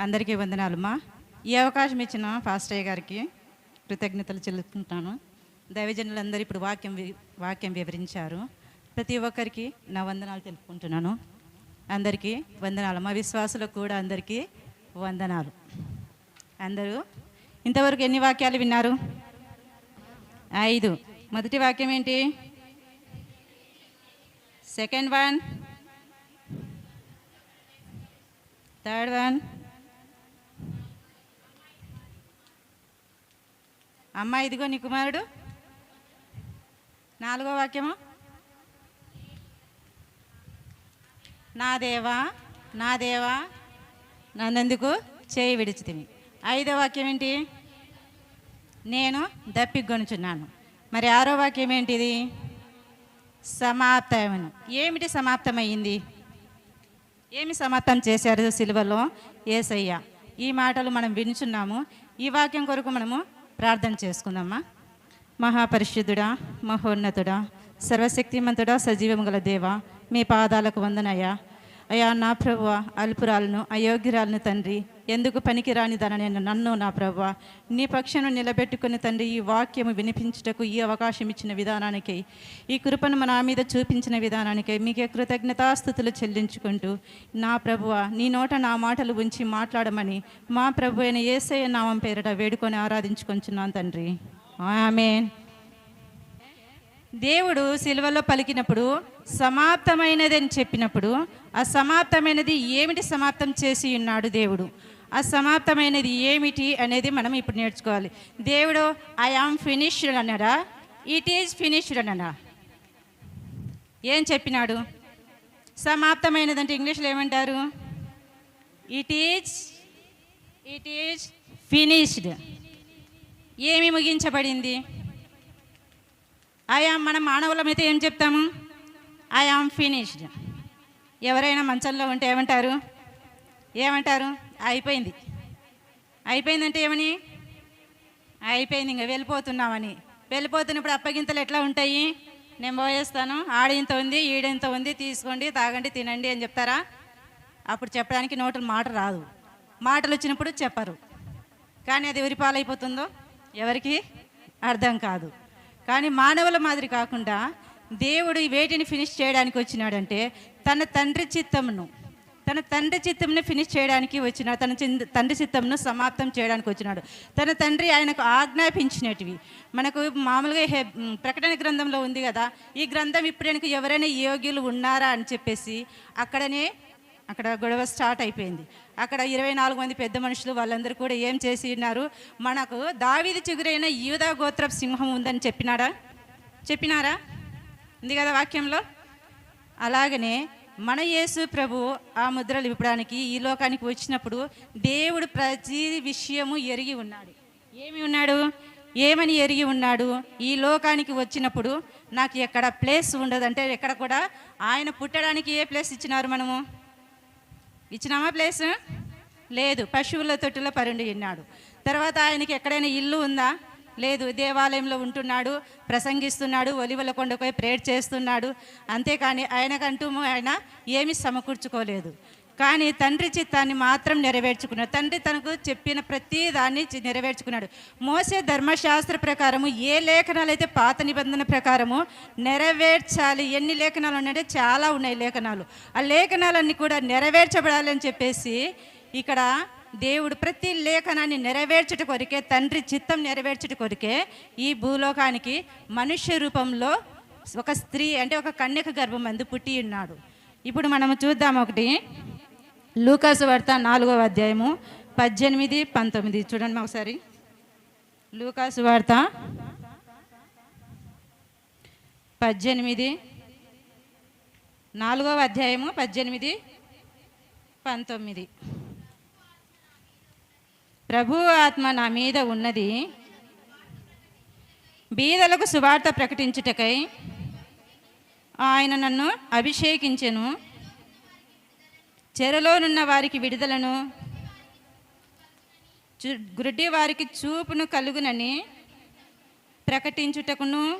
అందరికీ వందనాలు మా. ఈ అవకాశం ఇచ్చిన ఫాస్టయ్య గారికి కృతజ్ఞతలు చెల్లుకుంటాను దైవజనులందరూ ఇప్పుడు వాక్యం వి- వాక్యం వివరించారు. ప్రతి ఒక్కరికి నా వందనాలు తెలుపుకుంటున్నాను. అందరికీ వందనాలు. మా విశ్వాసులకు కూడా అందరికీ వందనాలు. అందరూ ఇంతవరకు ఎన్ని వాక్యాలు విన్నారు? ఐదు. మొదటి వాక్యం ఏంటి? Second one. Third one. అమ్మ ఇదిగో నీ కుమారుడు. నాలుగో వాక్యము. నా దేవా నా దేవా నన్నెందుకు చేయి విడిచితిమి. ఐదో వాక్యం ఏంటి? నేను దప్పిగొనుచున్నాను మరి ఆరో వాక్యం ఏంటిది? సమాప్తమను. ఏమిటి సమాప్తమయ్యింది? ఏమి సమాప్తం చేశారు సిలువలో? ఏసయ్య. ఈ మాటలు మనం వినుచున్నాము. ఈ వాక్యం కొరకు మనము ప్రార్థన చేసుకుందామా? మహాపరిశుద్ధుడా మహోన్నతుడా సర్వశక్తిమంతుడా సజీవం గల దేవ మీ పాదాలకు వందనయ్యా. అయ్యా నా ప్రభువ అల్పురాలను అయోగ్యురాలను తండ్రి ఎందుకు పనికిరాని నేను నన్ను నా ప్రభువ నీ పక్షను నిలబెట్టుకుని తండ్రి ఈ వాక్యము వినిపించుటకు ఈ అవకాశం ఇచ్చిన విధానానికి ఈ కృపను నా మీద చూపించిన విధానానికి మీకే కృతజ్ఞతాస్థుతులు చెల్లించుకుంటూ నా ప్రభువ నీ నోట నా మాటలు ఉంచి మాట్లాడమని మా ప్రభు అయిన ఏసయ్య నామం పేరిట వేడుకొని ఆరాధించుకొంచున్నాను తండ్రి. ఆమె దేవుడు సిలువలో పలికినప్పుడు సమాప్తమైనది అని చెప్పినప్పుడు ఆ సమాప్తమైనది ఏమిటి సమాప్తం చేసి ఉన్నాడు దేవుడు? ఆ సమాప్తమైనది ఏమిటి అనేది మనం ఇప్పుడు నేర్చుకోవాలి. దేవుడు ఐ ఆమ్ ఫినిష్డ్ అన్నాడా? ఇట్ ఈజ్ ఫినిష్డ్ అన్నాడా? ఏం చెప్పినాడు? సమాప్తమైనది అంటే ఇంగ్లీష్లో ఏమంటారు? It is it is finished ఏమి ముగించబడింది? ఆయా మన మానవులమైతే ఏం చెప్తాము? ఐ ఆమ్ ఫినిష్డ్ ఎవరైనా మంచంలో ఉంటే ఏమంటారు? ఏమంటారు? అయిపోయింది. అయిపోయిందంటే ఏమని? అయిపోయింది ఇంకా వెళ్ళిపోతున్నామని. వెళ్ళిపోతున్నప్పుడు అప్పగింతలు ఎట్లా ఉంటాయి? నేను పోయేస్తాను. ఆడింత ఉంది ఈడింత ఉంది తీసుకోండి తాగండి తినండి అని చెప్తారా? అప్పుడు చెప్పడానికి నోటలు మాట రాదు. మాటలు వచ్చినప్పుడు చెప్పరు. కానీ అది ఎవరి పాలైపోతుందో ఎవరికి అర్థం కాదు. కానీ మానవుల మాదిరి కాకుండా దేవుడు వేటిని ఫినిష్ చేయడానికి వచ్చినాడంటే తన తండ్రి చిత్తమును తన తండ్రి చిత్తంని ఫినిష్ చేయడానికి వచ్చినాడు. తన చిన్- తండ్రి చిత్తంను సమాప్తం చేయడానికి వచ్చినాడు. తన తండ్రి ఆయనకు ఆజ్ఞాపించినటివి. మనకు మామూలుగా హె ప్రకటన గ్రంథంలో ఉంది కదా ఈ గ్రంథం ఇప్పుడు ఎవరైనా యోగ్యులు ఉన్నారా అని చెప్పేసి అక్కడనే అక్కడ గొడవ స్టార్ట్ అయిపోయింది. అక్కడ ఇరవై నాలుగు మంది పెద్ద మనుషులు వాళ్ళందరూ కూడా ఏం చేసి ఉన్నారు? మనకు దావిది చిగురైన యూదా గోత్రపు సింహం ఉందని చెప్పినాడా? చెప్పినారా? ఉంది కదా వాక్యంలో? అలాగనే మన యేసు ప్రభు ఆ ముద్రలు ఇవ్వడానికి ఈ లోకానికి వచ్చినప్పుడు దేవుడు ప్రతి విషయము ఎరిగి ఉన్నాడు. ఏమి ఉన్నాడు? ఏమని ఎరిగి ఉన్నాడు? ఈ లోకానికి వచ్చినప్పుడు నాకు ఎక్కడ ప్లేస్ ఉండదంటే ఎక్కడ కూడా ఆయన పుట్టడానికి ఏ ప్లేస్ ఇచ్చినారు మనము? ఇచ్చినామా ప్లేస్? లేదు. పశువుల తొట్టిలో పరుండి ఉన్నాడు. తర్వాత ఆయనకి ఎక్కడైనా ఇల్లు ఉందా? లేదు దేవాలయంలో ఉంటున్నాడు ప్రసంగిస్తున్నాడు ఒలివల కొండపై ప్రేర్ చేస్తున్నాడు. అంతేకాని ఆయనకంటూ ఆయన ఏమీ సమకూర్చుకోలేదు. కానీ తండ్రి చిత్తాన్ని మాత్రం నెరవేర్చుకున్నాడు. తండ్రి తనకు చెప్పిన ప్రతి దాన్ని నెరవేర్చుకున్నాడు. మోసే ధర్మశాస్త్ర ప్రకారము ఏ లేఖనాలు అయితే పాత నిబంధన ప్రకారము నెరవేర్చాలి ఎన్ని లేఖనాలు ఉన్నాయంటే చాలా ఉన్నాయి లేఖనాలు. ఆ లేఖనాలన్నీ కూడా నెరవేర్చబడాలని చెప్పేసి ఇక్కడ దేవుడు ప్రతి లేఖనాన్ని నెరవేర్చుట కొరికే తండ్రి చిత్తం నెరవేర్చుట కొరికే ఈ భూలోకానికి మనుష్య రూపంలో ఒక స్త్రీ అంటే ఒక కన్యక గర్భం అందు పుట్టి ఉన్నాడు. ఇప్పుడు మనము చూద్దాం ఒకటి. లూకాసు వార్త నాలుగవ అధ్యాయము పద్దెనిమిది పంతొమ్మిది. చూడండి ఒకసారి. లూకాసు వార్త పద్దెనిమిది నాలుగవ అధ్యాయము పద్దెనిమిది పంతొమ్మిది. ప్రభు ఆత్మ నా మీద ఉన్నది. బీదలకు సువార్త ప్రకటించుటకై ఆయన నన్ను అభిషేకించెను. చెరలోనున్న వారికి విడుదలను. చు- గుడ్డి వారికి చూపును కలుగునని ప్రకటించుటకును.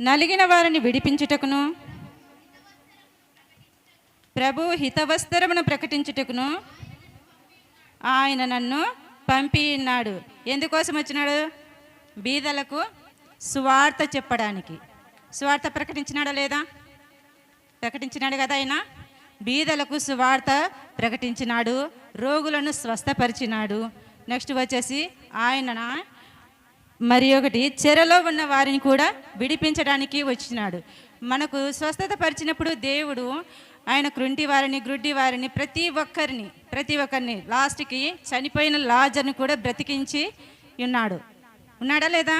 నలిగిన వారిని విడిపించుటకును. ప్రభు హితవస్త్రమును ప్రకటించుటకును. ఆయన నన్ను పంపి ఉన్నాడు ఎందుకోసం వచ్చినాడు? బీదలకు సువార్త చెప్పడానికి. సువార్త ప్రకటించినాడా లేదా? ప్రకటించినాడు కదా ఆయన. బీదలకు సువార్త ప్రకటించినాడు. రోగులను స్వస్థపరిచినాడు. నెక్స్ట్ వచ్చేసి ఆయన మరి ఒకటి చెరలో ఉన్న వారిని కూడా విడిపించడానికి వచ్చినాడు. మనకు స్వస్థత పరిచినప్పుడు దేవుడు ఆయన కృంటి వారిని గ్రుడ్డి వారిని ప్రతి ఒక్కరిని ప్రతి ఒక్కరిని లాస్ట్కి చనిపోయిన లాజర్ని కూడా బ్రతికించి ఉన్నాడు. ఉన్నాడా లేదా?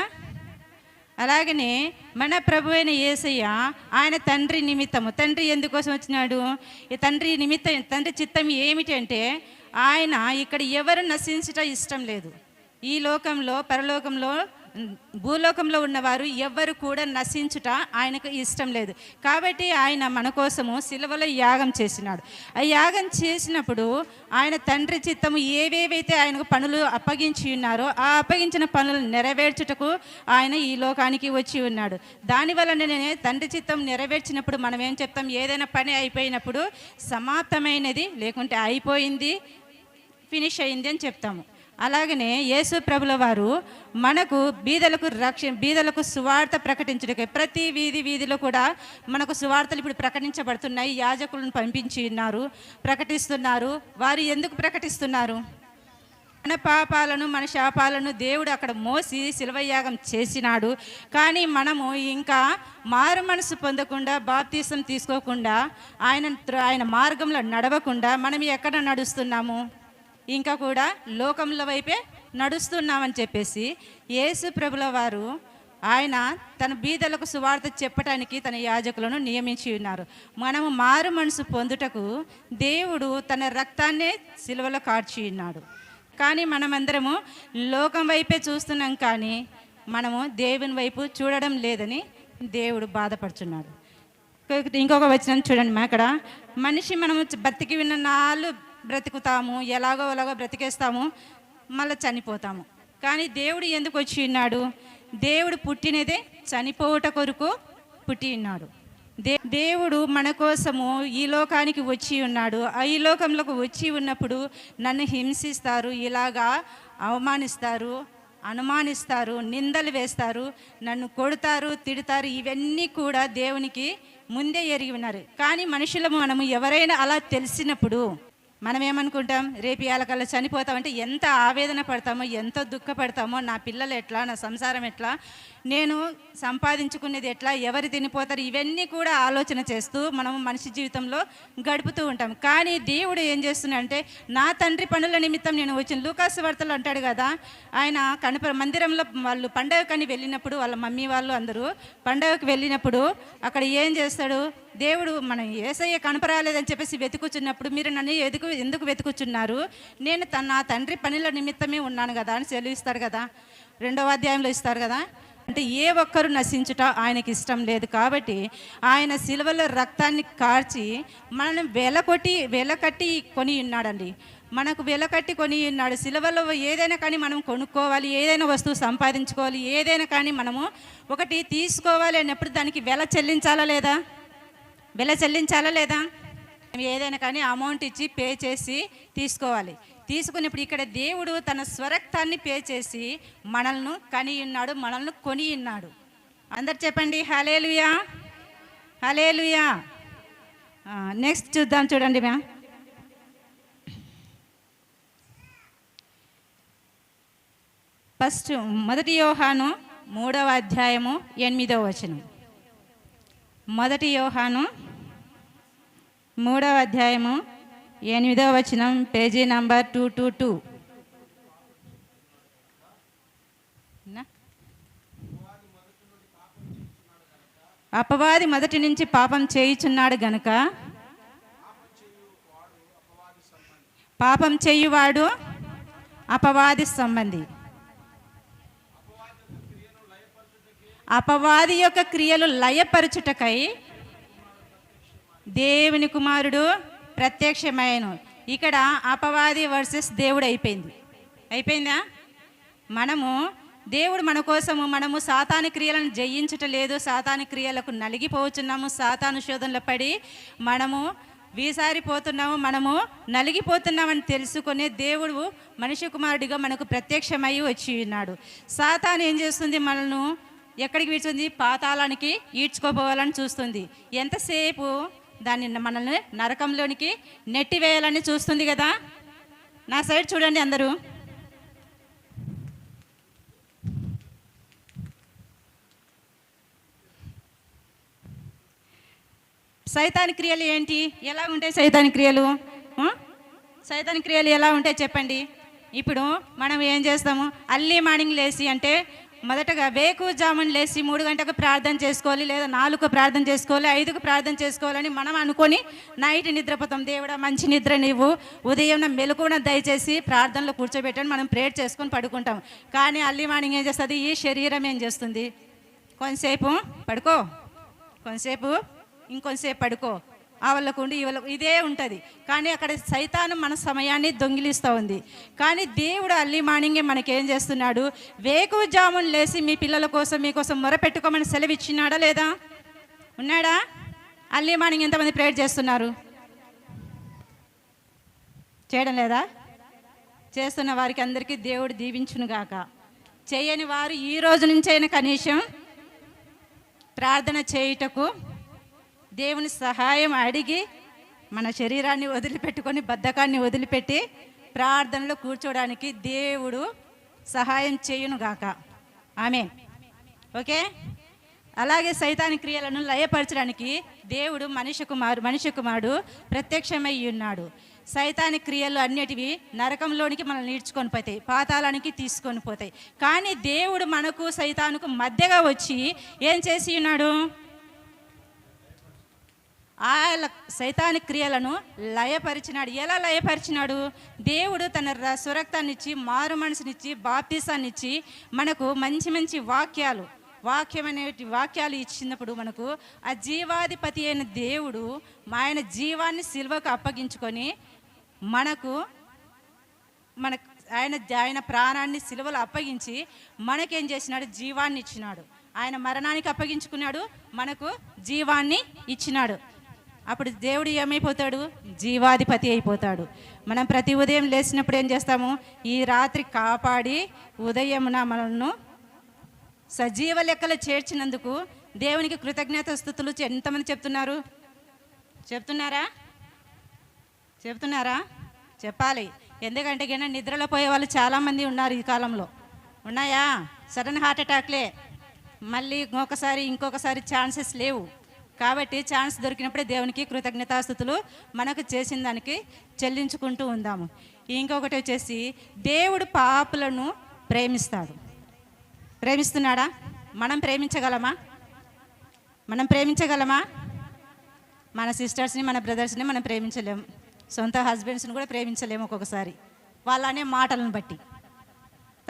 అలాగనే మన ప్రభు అయిన యేసయ్య ఆయన తండ్రి నిమిత్తము తండ్రి ఎందుకోసం వచ్చినాడు? ఈ తండ్రి నిమిత్తం తండ్రి చిత్తం ఏమిటంటే ఆయన ఇక్కడ ఎవరు నశించటం ఇష్టం లేదు. ఈ లోకంలో పరలోకంలో భూలోకంలో ఉన్నవారు ఎవ్వరు కూడా నశించుట ఆయనకు ఇష్టం లేదు. కాబట్టి ఆయన మన కోసము సిలువలో యాగం చేసినాడు. ఆ యాగం చేసినప్పుడు ఆయన తండ్రి చిత్తము ఏవేవైతే ఆయనకు పనులు అప్పగించి ఉన్నారో ఆ అప్పగించిన పనులు నెరవేర్చుటకు ఆయన ఈ లోకానికి వచ్చి ఉన్నాడు. దానివల్లనే తండ్రి చిత్తం నెరవేర్చినప్పుడు మనం ఏం చెప్తాం? ఏదైనా పని అయిపోయినప్పుడు సమాప్తమైనది లేకుంటే అయిపోయింది ఫినిష్ అయింది అని చెప్తాము. అలాగనే యేసు ప్రభుల వారు మనకు బీదలకు రక్ష బీదలకు సువార్త ప్రకటించడానికి ప్రతి వీధి వీధిలో కూడా మనకు సువార్తలు ఇప్పుడు ప్రకటించబడుతున్నాయి యాజకులను పంపించి ఉన్నారు ప్రకటిస్తున్నారు. వారు ఎందుకు ప్రకటిస్తున్నారు? మన పాపాలను మన శాపాలను దేవుడు అక్కడ మోసి శిలవయాగం చేసినాడు. కానీ మనము ఇంకా మారు మనసు పొందకుండా బాప్తీసం తీసుకోకుండా ఆయన ఆయన మార్గంలో నడవకుండా మనం ఎక్కడ నడుస్తున్నాము? ఇంకా కూడా లోకంలో వైపే నడుస్తున్నామని చెప్పేసి యేసు ప్రభుల వారు ఆయన తన బీదలకు సువార్త చెప్పటానికి తన యాజకులను నియమించి ఉన్నారు. మనము మారు మనసు పొందుటకు దేవుడు తన రక్తాన్నే సిలువలో కార్చి ఉన్నాడు. కానీ మనమందరము లోకం వైపే చూస్తున్నాం కానీ మనము దేవుని వైపు చూడడం లేదని దేవుడు బాధపడుచున్నాడు. ఇంకొక వచనం చూడండి మా అక్కడ. మనిషి మనము బతికి ఉన్న నాలుగు బ్రతుకుతాము ఎలాగో ఎలాగో బ్రతికేస్తాము మళ్ళీ చనిపోతాము. కానీ దేవుడు ఎందుకు వచ్చి ఉన్నాడు? దేవుడు పుట్టినదే చనిపోవుట కొరకు పుట్టి ఉన్నాడు. దే దేవుడు మన కోసము ఈ లోకానికి వచ్చి ఉన్నాడు. ఆ ఈ లోకంలోకి వచ్చి ఉన్నప్పుడు నన్ను హింసిస్తారు ఇలాగా అవమానిస్తారు అనుమానిస్తారు నిందలు వేస్తారు నన్ను కొడతారు తిడతారు ఇవన్నీ కూడా దేవునికి ముందే ఎరిగి ఉన్నారు. కానీ మనుషులము మనము ఎవరైనా అలా తెలిసినప్పుడు మనం ఏమనుకుంటాం రేపు ఇవాళకల్లా చనిపోతామంటే ఎంత ఆవేదన పడతామో ఎంత దుఃఖపడతామో నా పిల్లలు ఎట్లా నా సంసారం ఎట్లా నేను సంపాదించుకునేది ఎట్లా ఎవరు తినిపోతారు ఇవన్నీ కూడా ఆలోచన చేస్తూ మనం మనిషి జీవితంలో గడుపుతూ ఉంటాం. కానీ దేవుడు ఏం చేస్తున్నాడంటే నా తండ్రి పనుల నిమిత్తం నేను వచ్చిన లూకాసు వార్తలు అంటాడు కదా ఆయన కనప మందిరంలో వాళ్ళు పండగకని వెళ్ళినప్పుడు వాళ్ళ మమ్మీ వాళ్ళు అందరూ పండగకు వెళ్ళినప్పుడు అక్కడ ఏం చేస్తాడు దేవుడు మనం ఏసయ్య కనపరాలేదని చెప్పేసి వెతుకుచున్నప్పుడు మీరు నన్ను ఎదుకు ఎందుకు వెతుకుచున్నారు? నేను తన నా తండ్రి పనుల నిమిత్తమే ఉన్నాను కదా అని సెలవిస్తాడు కదా. రెండవ అధ్యాయంలో ఇస్తారు కదా అంటే ఏ ఒక్కరు నశించుట ఆయనకి ఇష్టం లేదు కాబట్టి ఆయన సిలువలో రక్తాన్ని కార్చి మనల్ని వెలకొట్టి వెలకట్టి కొని ఉన్నాడండి. మనకు వెలకట్టి కొని ఉన్నాడు. సిలువలో ఏదైనా కానీ మనం కొనుక్కోవాలి ఏదైనా వస్తువు సంపాదించుకోవాలి ఏదైనా కానీ మనము ఒకటి తీసుకోవాలి అన్నప్పుడు దానికి వెల చెల్లించాలా లేదా? వెల చెల్లించాలా లేదా? ఏదైనా కానీ అమౌంట్ ఇచ్చి పే చేసి తీసుకోవాలి. తీసుకున్నప్పుడు ఇక్కడ దేవుడు తన స్వరక్తాన్ని పే చేసి మనల్ని కనియున్నాడు మనల్ని కొనియున్నాడు. అందరు చెప్పండి హలేలుయా హలేలుయా నెక్స్ట్ చూద్దాం చూడండి మ్యామ్. ఫస్ట్ మొదటి యోహాను మూడవ అధ్యాయము ఎనిమిదవ వచనం. మొదటి యోహాను మూడవ అధ్యాయము ఎనిమిదవ వచనం page number two two two. అపవాది మొదటి నుంచి పాపం చేయుచున్నాడు గనుక? పాపం చేయువాడు అపవాది సంబంధి. అపవాది యొక్క క్రియలు లయపరచుటకై దేవుని కుమారుడు ప్రత్యక్షమైన ఇక్కడ అపవాది వర్సెస్ దేవుడు అయిపోయింది. అయిపోయిందా? మనము దేవుడు మన కోసము మనము సాతాని క్రియలను జయించటం లేదు సాతాని క్రియలకు నలిగిపోతున్నాము సాతాను శోధనలో పడి మనము వీసారిపోతున్నాము మనము నలిగిపోతున్నామని తెలుసుకునే దేవుడు మనిషి కుమారుడిగా మనకు ప్రత్యక్షమై వచ్చి ఉన్నాడు. సాతాను ఏం చేస్తుంది? మనల్ని ఎక్కడికి వీడుతుంది పాతాళానికి ఈడ్చుకోపోవాలని చూస్తుంది. ఎంతసేపు దాన్ని మనల్ని నరకంలోనికి నెట్టివేయాలని చూస్తుంది కదా. నా సైడ్ చూడండి అందరూ. సైతాని క్రియలు ఏంటి? ఎలా ఉంటాయి సైతాని క్రియలు? సైతాని క్రియలు ఎలా ఉంటాయి చెప్పండి. ఇప్పుడు మనం ఏం చేస్తాము? అల్లీ మార్నింగ్ లేచి అంటే మొదటగా వేకు జామున్ లేచి మూడు గంటలకు ప్రార్థన చేసుకోవాలి లేదా నాలుగు ప్రార్థన చేసుకోవాలి ఐదుకు ప్రార్థన చేసుకోవాలని మనం అనుకొని నైట్ నిద్రపోతాం. దేవుడా మంచి నిద్ర నీవు. ఉదయం మెలకున దయచేసి ప్రార్థనలో కూర్చోబెట్టని మనం ప్రేయర్ చేసుకొని పడుకుంటాం. కానీ అల్లీ మార్నింగ్ ఏం చేస్తుంది? ఈ శరీరం ఏం చేస్తుంది? కొంతసేపు పడుకో. కొంతసేపు ఇంకొంతసేపు పడుకో. వాళ్ళకు ఉండి ఈ వాళ్ళకు ఇదే ఉంటుంది. కానీ అక్కడ సైతానం మన సమయాన్ని దొంగిలిస్తూ ఉంది. కానీ దేవుడు అర్లీ మార్నింగే మనకేం చేస్తున్నాడు? వేకువ జామున్ లేసి మీ పిల్లల కోసం మీకోసం మొరపెట్టుకోమని సెలవు ఇచ్చినాడా లేదా? ఉన్నాడా? అర్లీ మార్నింగ్ ఎంతమంది ప్రేయర్ చేస్తున్నారు? చేయడం లేదా? చేస్తున్న వారికి అందరికీ దేవుడు దీవించునుగాక చేయని వారు ఈ రోజు నుంచైనా కనీసం ప్రార్థన చేయుటకు దేవుని సహాయం అడిగి మన శరీరాన్ని వదిలిపెట్టుకొని బద్ధకాన్ని వదిలిపెట్టి ప్రార్థనలో కూర్చోడానికి దేవుడు సహాయం చేయును గాక ఆమె ఓకే? అలాగే సైతాని క్రియలను లయపరచడానికి దేవుడు మనిషి కుమారు మనిషి కుమారుడు ప్రత్యక్షమై ఉన్నాడు. సైతాని క్రియలు అన్నిటివి నరకంలోనికి మనల్ని ఈడ్చుకొని పోతాయి పాతాళానికి తీసుకొని పోతాయి. కానీ దేవుడు మనకు సైతానుకు మధ్యగా వచ్చి ఏం చేసి ఉన్నాడు? ఆ సైతాని క్రియలను లయపరిచినాడు. ఎలా లయపరిచినాడు? దేవుడు తన ర- సురక్తాన్నిచ్చి మారు మనసునిచ్చి బాప్తీసాన్నిచ్చి మనకు మంచి మంచి వాక్యాలు వాక్యం అనే వాక్యాలు ఇచ్చినప్పుడు మనకు ఆ జీవాధిపతి అయిన దేవుడు ఆయన జీవాన్ని సిల్వకు అప్పగించుకొని మనకు మన ఆయన ఆయన ప్రాణాన్ని శిలువలు అప్పగించి మనకేం చేసినాడు? జీవాన్ని ఇచ్చినాడు ఆయన మరణానికి అప్పగించుకున్నాడు. మనకు జీవాన్ని ఇచ్చినాడు. అప్పుడు దేవుడు ఏమైపోతాడు? జీవాధిపతి అయిపోతాడు. మనం ప్రతి ఉదయం లేచినప్పుడు ఏం చేస్తాము? ఈ రాత్రి కాపాడి ఉదయమున మనల్ని సజీవ లెక్కలు చేర్చినందుకు దేవునికి కృతజ్ఞత స్థుతులు ఎంతమంది చెప్తున్నారు? చెప్తున్నారా? చెప్తున్నారా? చెప్పాలి. ఎందుకంటే గిన నిద్రలో పోయే వాళ్ళు చాలామంది ఉన్నారు ఈ కాలంలో. ఉన్నాయా? సడన్ హార్ట్ అటాక్లే. మళ్ళీ ఇంకొకసారి ఇంకొకసారి ఛాన్సెస్ లేవు. కాబట్టి ఛాన్స్ దొరికినప్పుడే దేవునికి కృతజ్ఞతాస్థుతులు మనకు చేసిన దానికి చెల్లించుకుంటూ ఉందాము. ఇంకొకటి వచ్చేసి దేవుడు పాపులను ప్రేమిస్తాడు. ప్రేమిస్తున్నాడా? మనం ప్రేమించగలమా? మనం ప్రేమించగలమా? మన సిస్టర్స్ని మన బ్రదర్స్ని మనం ప్రేమించలేము. సొంత హస్బెండ్స్ని కూడా ప్రేమించలేము ఒక్కొక్కసారి. వాళ్ళనే మాటలను బట్టి.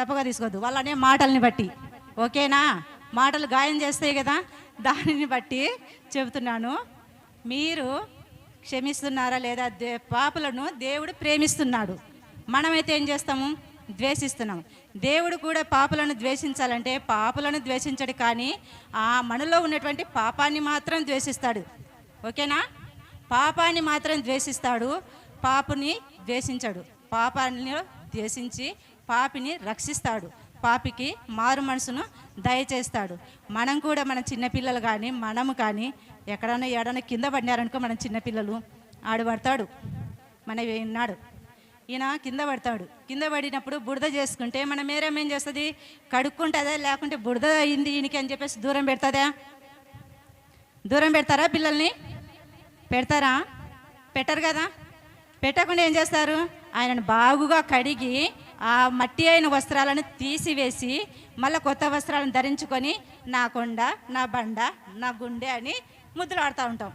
తప్పగా తీసుకోవద్దు. వాళ్ళనే మాటల్ని బట్టి. ఓకేనా? మాటలు గాయం చేస్తాయి కదా దానిని బట్టి చెబుతున్నాను. మీరు క్షమిస్తున్నారా లేదా దే పాపులను దేవుడు ప్రేమిస్తున్నాడు. మనమైతే ఏం చేస్తాము? ద్వేషిస్తున్నాం దేవుడు కూడా పాపులను ద్వేషించాలంటే పాపులను ద్వేషించడు కానీ ఆ మనలో ఉన్నటువంటి పాపాన్ని మాత్రం ద్వేషిస్తాడు. ఓకేనా? పాపాన్ని మాత్రం ద్వేషిస్తాడు పాపుని ద్వేషించడు. పాపాన్ని ద్వేషించి పాపిని రక్షిస్తాడు. పాపికి మారు మనసును దయచేస్తాడు. మనం కూడా మన చిన్నపిల్లలు కానీ మనము కానీ ఎక్కడైనా ఎడన కింద పడినారనుకో మన చిన్నపిల్లలు ఆడు పడతాడు. మన విన్నాడు ఈయన కింద పడతాడు. కింద పడినప్పుడు బురద చేసుకుంటే మన మేరం ఏం చేస్తుంది? కడుక్కుంటుందా? లేకుంటే బురద అయింది ఈయనకి అని చెప్పేసి దూరం పెడతాదా? దూరం పెడతారా పిల్లల్ని? పెడతారా? పెట్టరు కదా? పెట్టకుండా ఏం చేస్తారు? ఆయనను బాగుగా కడిగి ఆ మట్టి అయిన వస్త్రాలను తీసివేసి మళ్ళీ కొత్త వస్త్రాలను ధరించుకొని నా కొండ నా బండ నా గుండె అని ముద్దులు ఆడుతూ ఉంటాం.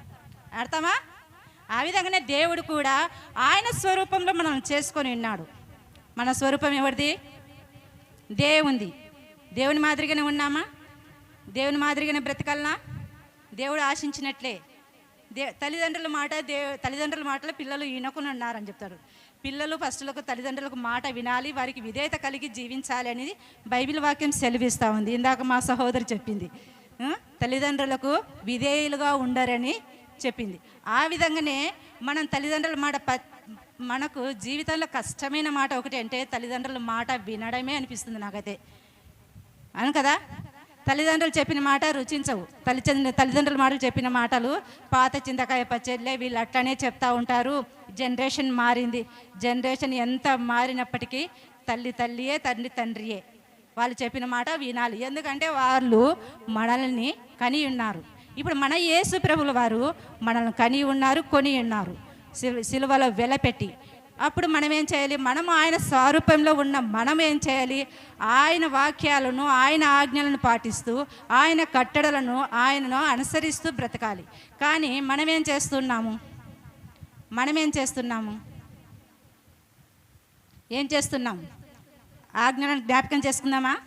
ఆడతామా? ఆ విధంగానే దేవుడు కూడా ఆయన స్వరూపంలో మనం చేసుకొని ఉన్నాడు. మన స్వరూపం ఎవరిది? దేవుంది. దేవుని మాదిరిగానే ఉన్నామా? దేవుని మాదిరిగానే బ్రతకల్నా? దేవుడు ఆశించినట్లే. దే తల్లిదండ్రుల మాట దే తల్లిదండ్రుల మాటలో పిల్లలు ఈనకుని ఉన్నారని చెప్తారు పిల్లలు ఫస్ట్లకు తల్లిదండ్రులకు మాట వినాలి వారికి విధేయత కలిగి జీవించాలి అనేది బైబిల్ వాక్యం సెలవిస్తూ ఉంది. ఇందాక మా సహోదరి చెప్పింది. తల్లిదండ్రులకు విధేయులుగా ఉండరని చెప్పింది. ఆ విధంగానే మనం తల్లిదండ్రుల మాట మనకు జీవితంలో కష్టమైన మాట ఒకటి అంటే తల్లిదండ్రుల మాట వినడమే అనిపిస్తుంది నాకైతే. అవును కదా? తల్లిదండ్రులు చెప్పిన మాట రుచించవు. తల్లి తల్లిదండ్రుల మాటలు చెప్పిన మాటలు పాత చింతకాయ పచ్చడిలే వీళ్ళు అట్లనే చెప్తా ఉంటారు. జనరేషన్ మారింది. జనరేషన్ ఎంత మారినప్పటికీ తల్లి తల్లియే తండ్రి తండ్రియే. వాళ్ళు చెప్పిన మాట వినాలి. ఎందుకంటే వాళ్ళు మనల్ని కని ఉన్నారు. ఇప్పుడు మన యేసు ప్రభుల వారు మనల్ని కని ఉన్నారు కొని ఉన్నారు. సిలువలో వెలపెట్టి అప్పుడు మనం ఏం చేయాలి? మనం ఆయన స్వరూపంలో ఉన్న మనం ఏం చేయాలి? ఆయన వాక్యాలను ఆయన ఆజ్ఞలను పాటిస్తూ ఆయన కట్టడలను ఆయనను అనుసరిస్తూ బ్రతకాలి. కానీ మనం ఏం చేస్తున్నాము? మనం ఏం చేస్తున్నాము? ఏం చేస్తున్నాం? ఆజ్ఞలను జ్ఞాపకం చేసుకుందామా?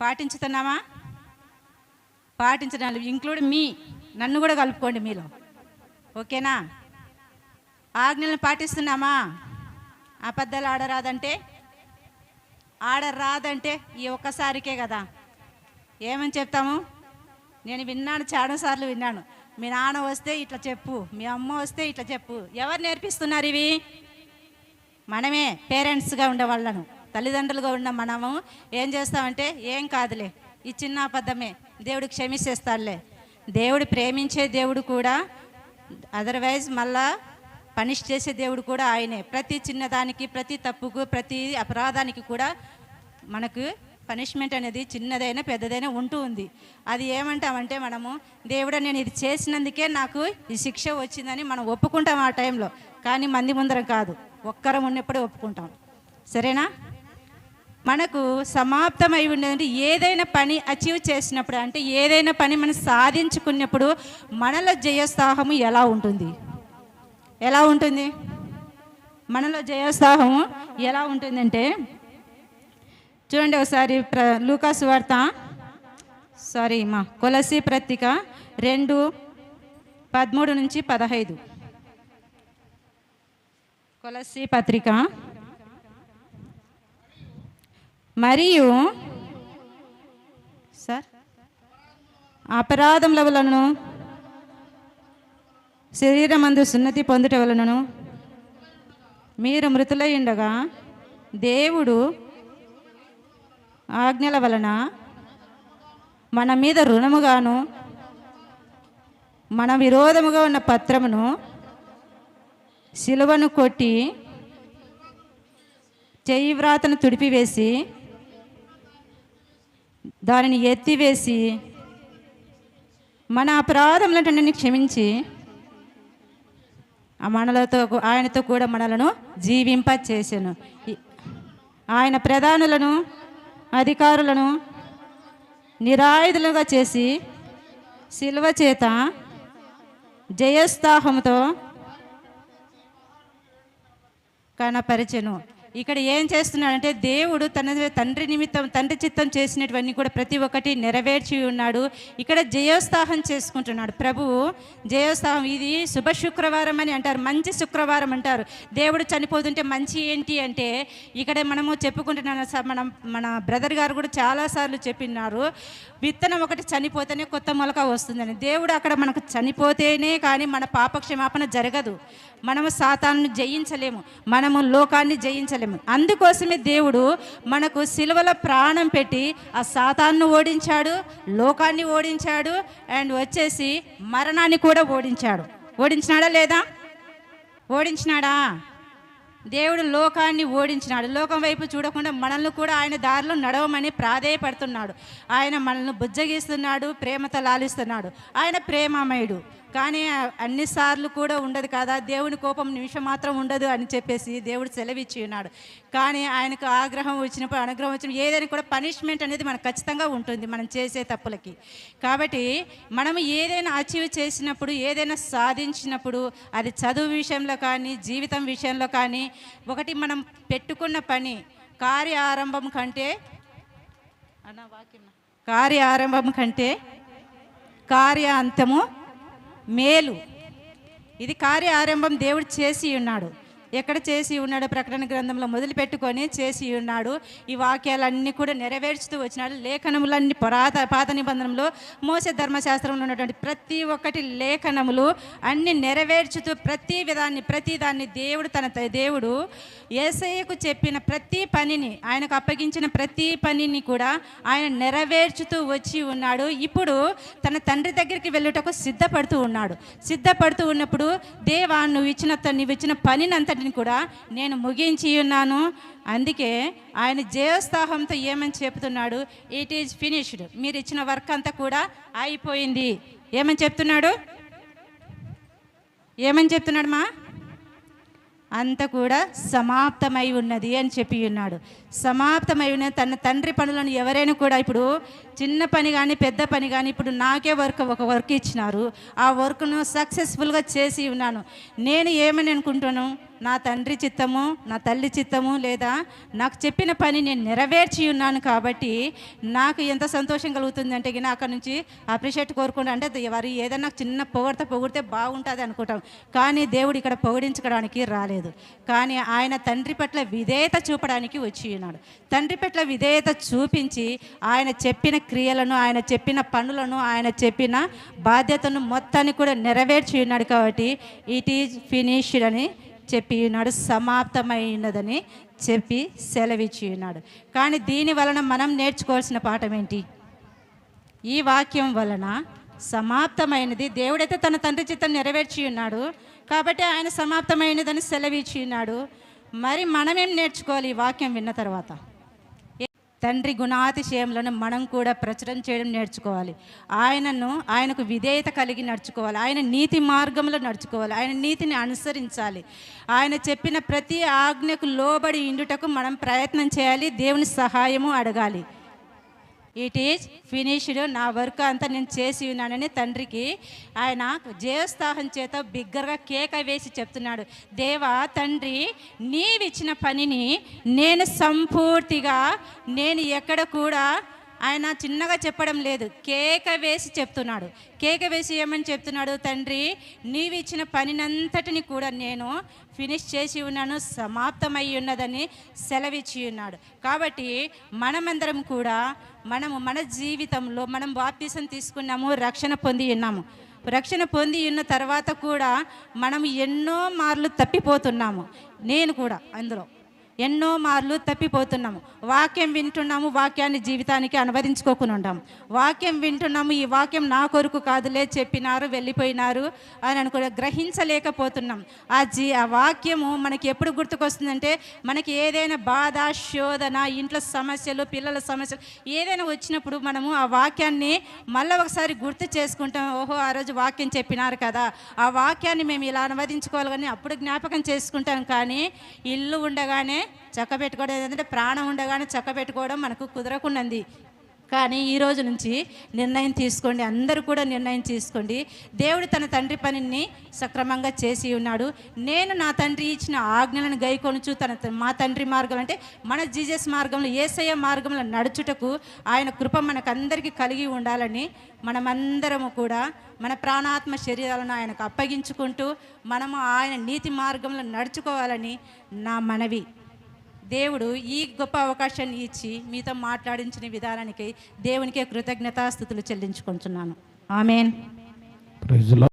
పాటించుతున్నామా? పాటించడం ఇంక్లూడ్ మీ నన్ను కూడా కలుపుకోండి మీలో. ఓకేనా? ఆజ్ఞలను పాటిస్తున్నామా? అబద్ధాలు ఆడరాదంటే? ఆడరాదంటే ఈ ఒక్కసారికే కదా. ఏమని చెప్తాము? నేను విన్నాను చాలాసార్లు విన్నాను. మీ నాన్న వస్తే ఇట్లా చెప్పు మీ అమ్మ వస్తే ఇట్లా చెప్పు. ఎవరు నేర్పిస్తున్నారు ఇవి? మనమే పేరెంట్స్గా ఉండే వాళ్ళను. తల్లిదండ్రులుగా ఉన్న మనము ఏం చేస్తామంటే ఏం కాదులే ఈ చిన్న అబద్ధమే దేవుడు క్షమిస్తేస్తాడులే దేవుడు ప్రేమించే దేవుడు కూడా అదర్వైజ్ మళ్ళా పనిష్ చేసే దేవుడు కూడా ఆయనే. ప్రతి చిన్నదానికి ప్రతి తప్పుకు ప్రతి అపరాధానికి కూడా మనకు పనిష్మెంట్ అనేది చిన్నదైనా పెద్దదైనా ఉంటూ ఉంది. అది ఏమంటామంటే మనము దేవుడు నేను ఇది చేసినందుకే నాకు ఈ శిక్ష వచ్చిందని మనం ఒప్పుకుంటాం ఆ టైంలో. కానీ మంది ముందరం కాదు. ఒక్కరం ఉన్నప్పుడే ఒప్పుకుంటాం. సరేనా? మనకు సమాప్తమై ఉండేదంటే ఏదైనా పని అచీవ్ చేసినప్పుడు అంటే ఏదైనా పని మనం సాధించుకున్నప్పుడు మనలో జయోత్సాహము ఎలా ఉంటుంది? ఎలా ఉంటుంది? మనలో జయోత్సాహము ఎలా ఉంటుందంటే చూడండి ఒకసారి ప్ర లూకాసు వార్త. సారీ మా కొలసి పత్రిక రెండు పదమూడు నుంచి పదహైదు. కొలసి పత్రిక. మరియు సార్ అపరాధముల వలనను శరీరమందు సున్నతి పొందుట వలనను మీరు మృతులై ఉండగా దేవుడు ఆజ్ఞల వలన మన మీద రుణముగాను మన విరోధముగా ఉన్న పత్రమును సిలువను కొట్టి చెయ్యి వ్రాతను తుడిపివేసి దానిని ఎత్తివేసి మన అపరాధములన్నింటినీ క్షమించి ఆ మనలతో ఆయనతో కూడా మనలను జీవింప చేశాను ఆయన ప్రధానులను అధికారులను నిరాయుధులుగా చేసి శిల్వ చేత జయస్తాహంతో కనపరిచెను. ఇక్కడ ఏం చేస్తున్నాడంటే దేవుడు తన తండ్రి నిమిత్తం తండ్రి చిత్తం చేసినటువన్నీ కూడా ప్రతి ఒక్కటి నెరవేర్చి ఉన్నాడు. ఇక్కడ జయోత్సాహం చేసుకుంటున్నాడు. ప్రభువు జయోత్సాహం ఇది శుభ శుక్రవారం అని అంటారు. మంచి శుక్రవారం అంటారు. దేవుడు చనిపోతుంటే మంచి ఏంటి అంటే ఇక్కడ మనము చెప్పుకుంటున్నాను స- మన మన బ్రదర్ గారు కూడా చాలాసార్లు చెప్పినారు. విత్తనం ఒకటి చనిపోతేనే కొత్త మొలక వస్తుందని. దేవుడు అక్కడ మనకు చనిపోతేనే కానీ మన పాప క్షమాపణ జరగదు. మనము సాతాను జయించలేము. మనము లోకాన్ని జయించలేము. అందుకోసమే దేవుడు మనకు శిలువల ప్రాణం పెట్టి ఆ సాతాన్ని ఓడించాడు లోకాన్ని ఓడించాడు అండ్ వచ్చేసి మరణాన్ని కూడా ఓడించాడు. ఓడించినాడా లేదా? ఓడించినాడా? దేవుడు లోకాన్ని ఓడించినాడు. లోకం వైపు చూడకుండా మనల్ని కూడా ఆయన దారిలో నడవమని ప్రాధేయపడుతున్నాడు. ఆయన మనల్ని బుజ్జగిస్తున్నాడు ప్రేమతో లాలిస్తున్నాడు. ఆయన ప్రేమామయుడు. కానీ అన్నిసార్లు కూడా ఉండదు కదా దేవుని కోపం నిమిషం మాత్రం ఉండదు అని చెప్పేసి దేవుడు సెలవిచ్చి ఉన్నాడు. కానీ ఆయనకు ఆగ్రహం వచ్చినప్పుడు అనుగ్రహం వచ్చినప్పుడు ఏదైనా కూడా పనిష్మెంట్ అనేది మనకు ఖచ్చితంగా ఉంటుంది మనం చేసే తప్పులకి. కాబట్టి మనం ఏదైనా అచీవ్ చేసినప్పుడు ఏదైనా సాధించినప్పుడు అది చదువు విషయంలో కానీ జీవితం విషయంలో కానీ ఒకటి మనం పెట్టుకున్న పని కార్య ఆరంభం కంటే అన్న వాక్యం. కార్య ఆరంభం కంటే కార్య అంతము మేలు. ఇది కార్య ఆరంభం దేవుడు చేసి ఉన్నాడు. ఎక్కడ చేసి ఉన్నాడు ప్రకటన గ్రంథంలో మొదలు పెట్టుకొని చేసి ఉన్నాడు. ఈ వాక్యాలన్నీ కూడా నెరవేర్చుతూ వచ్చినాడు. లేఖనములన్నీ పురాత పాత నిబంధనలో మోస ధర్మశాస్త్రంలో ఉన్నటువంటి ప్రతి ఒక్కటి లేఖనములు అన్ని నెరవేర్చుతూ ప్రతి విధాన్ని ప్రతి దాన్ని దేవుడు తన దేవుడు ఏసయ్యకు చెప్పిన ప్రతి పనిని ఆయనకు అప్పగించిన ప్రతి పనిని కూడా ఆయన నెరవేర్చుతూ వచ్చి ఉన్నాడు. ఇప్పుడు తన తండ్రి దగ్గరికి వెళ్ళుటకు సిద్ధపడుతూ ఉన్నాడు. సిద్ధపడుతూ ఉన్నప్పుడు దేవా నువ్వు ఇచ్చిన నువ్వు ఇచ్చిన పనిని అంతటిని కూడా నేను ముగించి ఉన్నాను. అందుకే ఆయన జయోత్సాహంతో ఏమని చెప్తున్నాడు? ఇట్ ఈజ్ ఫినిష్డ్ మీరు ఇచ్చిన వర్క్ అంతా కూడా అయిపోయింది. ఏమని చెప్తున్నాడు? ఏమని చెప్తున్నాడు మా? అంత కూడా సమాప్తమై ఉన్నది అని చెప్పి ఉన్నాడు. సమాప్తమై ఉన్న తన తండ్రి పనులను ఎవరైనా కూడా ఇప్పుడు చిన్న పని కానీ పెద్ద పని కానీ ఇప్పుడు నాకే వర్క్ ఒక వర్క్ ఇచ్చినారు. ఆ వర్క్ను సక్సెస్ఫుల్గా చేసి ఉన్నాను. నేను ఏమని అనుకుంటాను? నా తండ్రి చిత్తము నా తల్లి చిత్తము లేదా నాకు చెప్పిన పని నేను నెరవేర్చి ఉన్నాను కాబట్టి నాకు ఎంత సంతోషం కలుగుతుంది అంటే గిన అక్కడ నుంచి అప్రిషియేట్ కోరుకుంటా అంటే వారు ఏదైనా చిన్న పొగడితే పొగిడితే బాగుంటుంది అనుకుంటాం. కానీ దేవుడు ఇక్కడ పొగిడించడానికి రాలేదు. కానీ ఆయన తండ్రి పట్ల విధేయత చూపడానికి వచ్చి ఉన్నాడు. తండ్రి పట్ల విధేయత చూపించి ఆయన చెప్పిన క్రియలను ఆయన చెప్పిన పనులను ఆయన చెప్పిన బాధ్యతను మొత్తాన్ని కూడా నెరవేర్చి ఉన్నాడు కాబట్టి ఇట్ ఈజ్ ఫినిష్డ్ అని చెప్పి ఉన్నాడు సమాప్తమైనదని చెప్పి సెలవిచ్చి ఉన్నాడు. కానీ దీని వలన మనం నేర్చుకోవాల్సిన పాఠం ఏంటి? ఈ వాక్యం వలన సమాప్తమైనది దేవుడైతే తన తండ్రి చిత్తం నెరవేర్చి ఉన్నాడు కాబట్టి ఆయన సమాప్తమైనదని సెలవిచ్చి ఉన్నాడు. మరి మనమేం నేర్చుకోవాలి ఈ వాక్యం విన్న తర్వాత? తండ్రి గుణాతిశయంలోనే మనం కూడా ప్రచురం చేయడం నేర్చుకోవాలి. ఆయనను ఆయనకు విధేయత కలిగి నడుచుకోవాలి. ఆయన నీతి మార్గంలో నడుచుకోవాలి. ఆయన నీతిని అనుసరించాలి. ఆయన చెప్పిన ప్రతి ఆజ్ఞకు లోబడి ఇండుటకు మనం ప్రయత్నం చేయాలి. దేవుని సహాయము అడగాలి. ఇట్ ఈజ్ ఫినిష్డ్ నా వర్క్ అంతా నేను చేసి ఉన్నానని తండ్రికి ఆయన జయోత్సాహం చేత బిగ్గరగా కేక వేసి చెప్తున్నాడు. దేవా తండ్రి నీవిచ్చిన పనిని నేను సంపూర్తిగా నేను ఎక్కడ కూడా ఆయన చిన్నగా చెప్పడం లేదు. కేక వేసి చెప్తున్నాడు. కేక వేసి ఏమని చెప్తున్నాడు? తండ్రి నీవు ఇచ్చిన పనినంతటిని కూడా నేను ఫినిష్ చేసి ఉన్నాను సమాప్తమై ఉన్నదని సెలవిచ్చి ఉన్నాడు. కాబట్టి మనమందరం కూడా మనము మన జీవితంలో మనం బాప్తీసం తీసుకున్నాము రక్షణ పొంది ఉన్నాము. రక్షణ పొంది ఉన్న తర్వాత కూడా మనం ఎన్నో మార్లు తప్పిపోతున్నాము. నేను కూడా అందులో. ఎన్నో మార్లు తప్పిపోతున్నాము. వాక్యం వింటున్నాము వాక్యాన్ని జీవితానికి అనువదించుకోకుండా ఉంటాం వాక్యం వింటున్నాము ఈ వాక్యం నా కొరకు కాదులే చెప్పినారు వెళ్ళిపోయినారు అని అనుకో గ్రహించలేకపోతున్నాం. ఆ జీ ఆ వాక్యము మనకి ఎప్పుడు గుర్తుకొస్తుందంటే మనకి ఏదైనా బాధ శోధన ఇంట్లో సమస్యలు పిల్లల సమస్యలు ఏదైనా వచ్చినప్పుడు మనము ఆ వాక్యాన్ని మళ్ళీ ఒకసారి గుర్తు చేసుకుంటాం ఓహో ఆ రోజు వాక్యం చెప్పినారు కదా. ఆ వాక్యాన్ని మేము ఇలా అనువదించుకోవాలి కానీ అప్పుడు జ్ఞాపకం చేసుకుంటాం కానీ ఇల్లు ఉండగానే చక్క పెట్టుకోవడం ఏంటంటే ప్రాణం ఉండగానే చక్క పెట్టుకోవడం మనకు కుదరకుండాంది కానీ ఈ రోజు నుంచి నిర్ణయం తీసుకోండి. అందరూ కూడా నిర్ణయం తీసుకోండి. దేవుడు తన తండ్రి పనిని సక్రమంగా చేసి ఉన్నాడు. నేను నా తండ్రి ఇచ్చిన ఆజ్ఞలను గైకొనుచు తన మా తండ్రి మార్గం అంటే మన జీజస్ మార్గంలో ఏసయ్య మార్గంలో నడుచుటకు ఆయన కృప మనకందరికీ కలిగి ఉండాలని మనమందరము కూడా మన ప్రాణాత్మ శరీరాలను ఆయనకు అప్పగించుకుంటూ మనము ఆయన నీతి మార్గంలో నడుచుకోవాలని నా మనవి. దేవుడు ఈ గొప్ప అవకాశాన్ని ఇచ్చి మీతో మాట్లాడించిన విధానానికి దేవునికి కృతజ్ఞతాస్థుతులు చెల్లించుకుంటున్నాను. ఆమెన్.